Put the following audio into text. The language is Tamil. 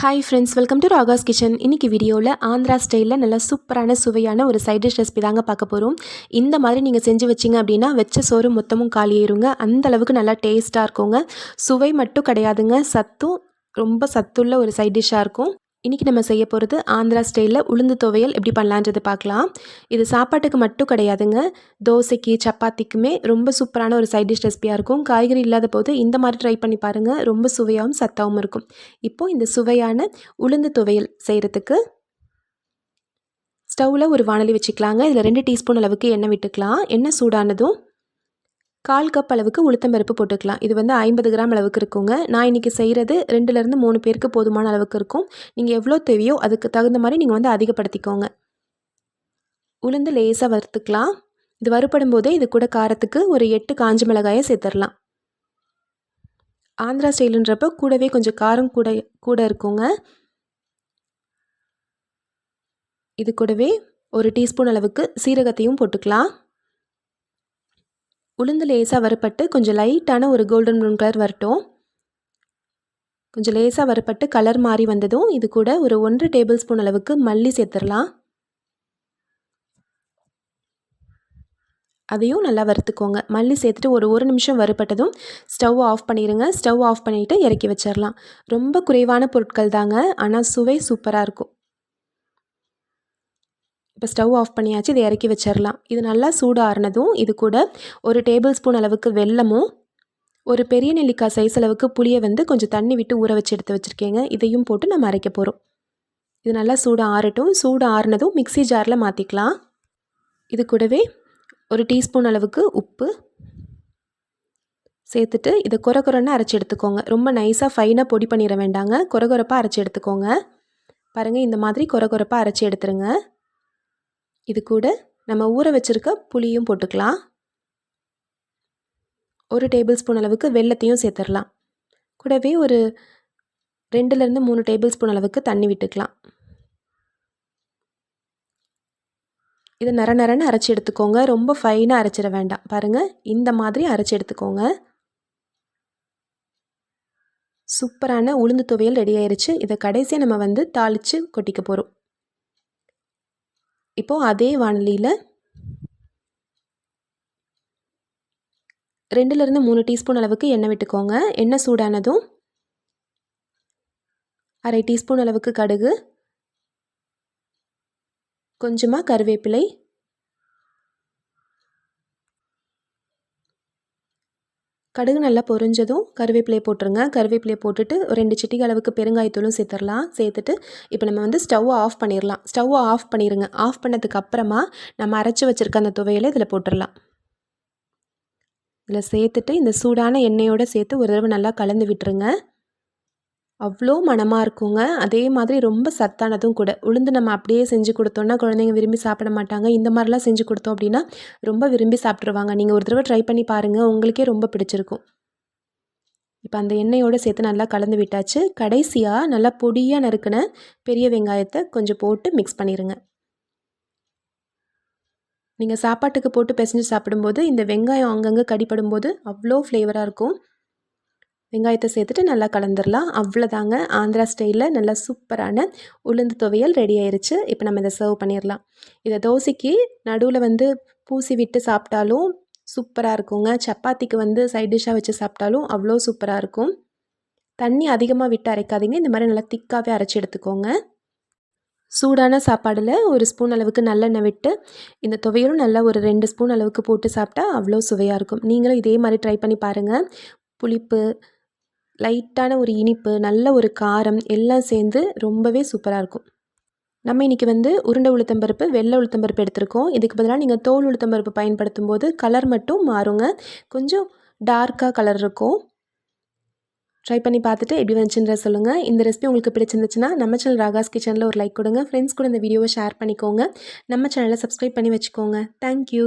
Hi friends welcome to Raga's kitchen இன்றைக்கி வீடியோவில் ஆந்திரா ஸ்டைலில் நல்லா சூப்பரான சுவையான ஒரு சைட் டிஷ் ரெசிபி தாங்க பார்க்க போகிறோம் இந்த மாதிரி நீங்கள் செஞ்சு வச்சிங்க அப்படின்னா வச்ச சோறு மொத்தமும் காலியேறுங்க அந்த அளவுக்கு நல்லா டேஸ்ட்டாக இருக்குங்க. சுவை மட்டும் கிடையாதுங்க. சத்தும் ரொம்ப சத்துள்ள ஒரு சைட் டிஷ்ஷாக இருக்கும். இன்றைக்கி நம்ம செய்ய போகிறது ஆந்திரா ஸ்டைலில் உளுந்து துவையல். எப்படி பண்ணலான்றது பார்க்கலாம். இது சாப்பாட்டுக்கு மட்டும் கிடையாதுங்க. தோசைக்கு சப்பாத்திக்குமே ரொம்ப சூப்பரான ஒரு சைட் டிஷ் ரெசிபியாக இருக்கும். காய்கறி இல்லாத போது இந்த மாதிரி ட்ரை பண்ணி பாருங்கள் ரொம்ப சுவையாகவும் சத்தாகவும் இருக்கும். இப்போது இந்த சுவையான உளுந்து துவையல் செய்கிறதுக்கு ஸ்டவ்வில் ஒரு வானலி வச்சுக்கலாங்க. இதில் ரெண்டு டீஸ்பூன் அளவுக்கு எண்ணெய் விட்டுக்கலாம். எண்ணெய் சூடானதும் கால் கப் அளவுக்கு உளுத்தம்பருப்பு போட்டுக்கலாம். இது வந்து ஐம்பது கிராம் அளவுக்கு இருக்குங்க. நான் இன்றைக்கி செய்கிறது ரெண்டுலேருந்து மூணு பேருக்கு போதுமான அளவுக்கு இருக்கும். நீங்கள் எவ்வளோ தேவையோ அதுக்கு தகுந்த மாதிரி நீங்கள் வந்து அதிகப்படுத்திக்கோங்க. உளுந்து லேசாக வறுத்துக்கலாம். இது வறுப்படும் போதே இது கூட காரத்துக்கு ஒரு எட்டு காஞ்ச மிளகாயை சேர்த்துடலாம். ஆந்திரா ஸ்டைலுன்றப்போ கூடவே கொஞ்சம் காரம் கூட கூட இருக்குங்க. இது கூடவே ஒரு டீஸ்பூன் அளவுக்கு சீரகத்தையும் போட்டுக்கலாம். உளுந்து லேசாக வறுப்பட்டு கொஞ்சம் லைட்டான ஒரு கோல்டன் ப்ரௌன் கலர் வரட்டும். கொஞ்சம் லேசாக வறுப்பட்டு கலர் மாறி வந்ததும் இது கூட ஒரு ஒன்றரை டேபிள் ஸ்பூன் அளவுக்கு மல்லி சேர்த்துடலாம். அதையும் நல்லா வறுத்துக்கோங்க. மல்லி சேர்த்துட்டு ஒரு ஒரு நிமிஷம் வறுப்பட்டதும் ஸ்டவ் ஆஃப் பண்ணிடுங்க ஸ்டவ் ஆஃப் பண்ணிவிட்டு இறக்கி வச்சிடலாம். ரொம்ப குறைவான பொருட்கள் தாங்க ஆனால் சுவை சூப்பராக இருக்கும். இப்போ ஸ்டவ் ஆஃப் பண்ணியாச்சு இதை இறக்கி வச்சிடலாம் இது நல்லா சூடாறினதும் இது கூட ஒரு டேபிள் ஸ்பூன் அளவுக்கு வெல்லமும் ஒரு பெரிய நெல்லிக்காய் சைஸ் அளவுக்கு புளியை வந்து கொஞ்சம் தண்ணி விட்டு ஊற வச்சு எடுத்து வச்சுருக்கேங்க. இதையும் போட்டு நம்ம அரைக்க போகிறோம் இது நல்லா சூடு ஆறட்டும் சூடு ஆறுனதும் மிக்சி ஜாரில் மாற்றிக்கலாம் இது கூடவே ஒரு டீஸ்பூன் அளவுக்கு உப்பு சேர்த்துட்டு இதை குறை குறைன்னு அரைச்சி எடுத்துக்கோங்க. ரொம்ப நைஸாக ஃபைனாக பொடி பண்ணிட வேண்டாங்க. குறை குறைப்பாக அரைச்சி எடுத்துக்கோங்க. பாருங்கள் இந்த மாதிரி குறை குறைப்பாக அரைச்சி எடுத்துருங்க. இது கூட நம்ம ஊற வச்சுருக்க புளியும் போட்டுக்கலாம். ஒரு டேபிள் ஸ்பூன் அளவுக்கு வெள்ளத்தையும் சேர்த்துடலாம். கூடவே ஒரு ரெண்டுலேருந்து மூணு டேபிள் ஸ்பூன் அளவுக்கு தண்ணி விட்டுக்கலாம். இதை நர நரன்னு அரைச்சி எடுத்துக்கோங்க. ரொம்ப ஃபைனாக அரைச்சிட வேண்டாம். பாருங்கள் இந்த மாதிரி அரைச்சி எடுத்துக்கோங்க. சூப்பரான உளுந்து துவையல் ரெடி ஆயிடுச்சு இதை கடைசியாக நம்ம வந்து தாளித்து கொட்டிக்க போகிறோம் இப்போது அதே வானலியில் ரெண்டுலேருந்து மூணு டீஸ்பூன் அளவுக்கு எண்ணெய் விட்டுக்கோங்க. எண்ணெய் சூடானதும் அரை டீஸ்பூன் அளவுக்கு கடுகு கொஞ்சமாக கருவேப்பிலை கடுகு நல்லா பொரிஞ்சதும் கருவேப்பிலையை போட்டுருங்க. கருவேப்பிலையை போட்டுட்டு ஒரு ரெண்டு சிட்டிக்கு அளவுக்கு பெருங்காயத்தூளும் சேர்த்துடலாம். சேர்த்துட்டு இப்போ நம்ம வந்து ஸ்டவ்வை ஆஃப் பண்ணிடலாம் ஸ்டவ்வை ஆஃப் பண்ணிடுங்க ஆஃப் பண்ணதுக்கு அப்புறமா நம்ம அரைச்சி வச்சுருக்க அந்த துவையலை இதில் போட்டுடலாம் இதில் சேர்த்துட்டு இந்த சூடான எண்ணெயோடு சேர்த்து ஒரு தடவை நல்லா கலந்து விட்டுருங்க. அவ்வளோ மனமாக இருக்குங்க. அதே மாதிரி ரொம்ப சத்தானதும் கூட. உளுந்து நம்ம அப்படியே செஞ்சு கொடுத்தோன்னா குழந்தைங்க விரும்பி சாப்பிட மாட்டாங்க. இந்த மாதிரிலாம் செஞ்சு கொடுத்தோம் அப்படின்னா ரொம்ப விரும்பி சாப்பிட்ருவாங்க நீங்கள் ஒரு தடவை ட்ரை பண்ணி பாருங்கள் உங்களுக்கே ரொம்ப பிடிச்சிருக்கும். இப்போ அந்த எண்ணெயோடு சேர்த்து நல்லா கலந்து விட்டாச்சு. கடைசியாக நல்லா பொடியாக நறுக்கின பெரிய வெங்காயத்தை கொஞ்சம் போட்டு மிக்ஸ் பண்ணிடுங்க நீங்கள் சாப்பாட்டுக்கு போட்டு பிசைஞ்சு சாப்பிடும்போது இந்த வெங்காயம் அங்கங்கே கடிப்படும்போது அவ்வளோ ஃப்ளேவராக இருக்கும். வெங்காயத்தை சேர்த்துட்டு நல்லா கலந்துடலாம் அவ்வளோதாங்க. ஆந்திரா ஸ்டைலில் நல்லா சூப்பரான உளுந்து துவையல் ரெடி ஆயிடுச்சு இப்போ நம்ம இதை சர்வ் பண்ணிடலாம் இதை தோசைக்கு நடுவில் வந்து பூசி விட்டு சாப்பிட்டாலும் சூப்பராக இருக்குங்க. சப்பாத்திக்கு வந்து சைட் டிஷ்ஷாக வச்சு சாப்பிட்டாலும் அவ்வளோ சூப்பராக இருக்கும். தண்ணி அதிகமாக விட்டு அரைக்காதீங்க. இந்த மாதிரி நல்லா திக்காகவே அரைச்சி எடுத்துக்கோங்க. சூடான சாப்பாடில் ஒரு ஸ்பூன் அளவுக்கு நல்லெண்ணெய் விட்டு இந்த துவையலும் நல்லா ஒரு ரெண்டு ஸ்பூன் அளவுக்கு போட்டு சாப்பிட்டா அவ்வளோ சுவையாக இருக்கும். நீங்களும் இதே மாதிரி ட்ரை பண்ணி பாருங்கள் புளிப்பு லைட்டான ஒரு இனிப்பு நல்ல ஒரு காரம் எல்லாம் சேர்ந்து ரொம்பவே சூப்பராக இருக்கும். நம்ம இன்றைக்கி வந்து உருண்டை உளுத்தம்பருப்பு வெள்ளை உளுத்தம்பருப்பு எடுத்திருக்கோம். இதுக்கு பதிலாக நீங்கள் தோல் உளுத்தம்பருப்பு பயன்படுத்தும் போது கலர் மட்டும் மாறுங்க. கொஞ்சம் டார்க்காக கலர் இருக்கும். ட்ரை பண்ணி பார்த்துட்டு எப்படி வந்துச்சுன்ற சொல்லுங்கள் இந்த ரெசிபி உங்களுக்கு பிடிச்சிருந்துச்சுன்னா நம்ம சேனல் ராகாஸ் கிச்சனில் ஒரு லைக் கொடுங்க. ஃப்ரெண்ட்ஸ் கூட இந்த வீடியோவை ஷேர் பண்ணிக்கோங்க. நம்ம சேனலை சப்ஸ்கிரைப் பண்ணி வச்சுக்கோங்க. தேங்க்யூ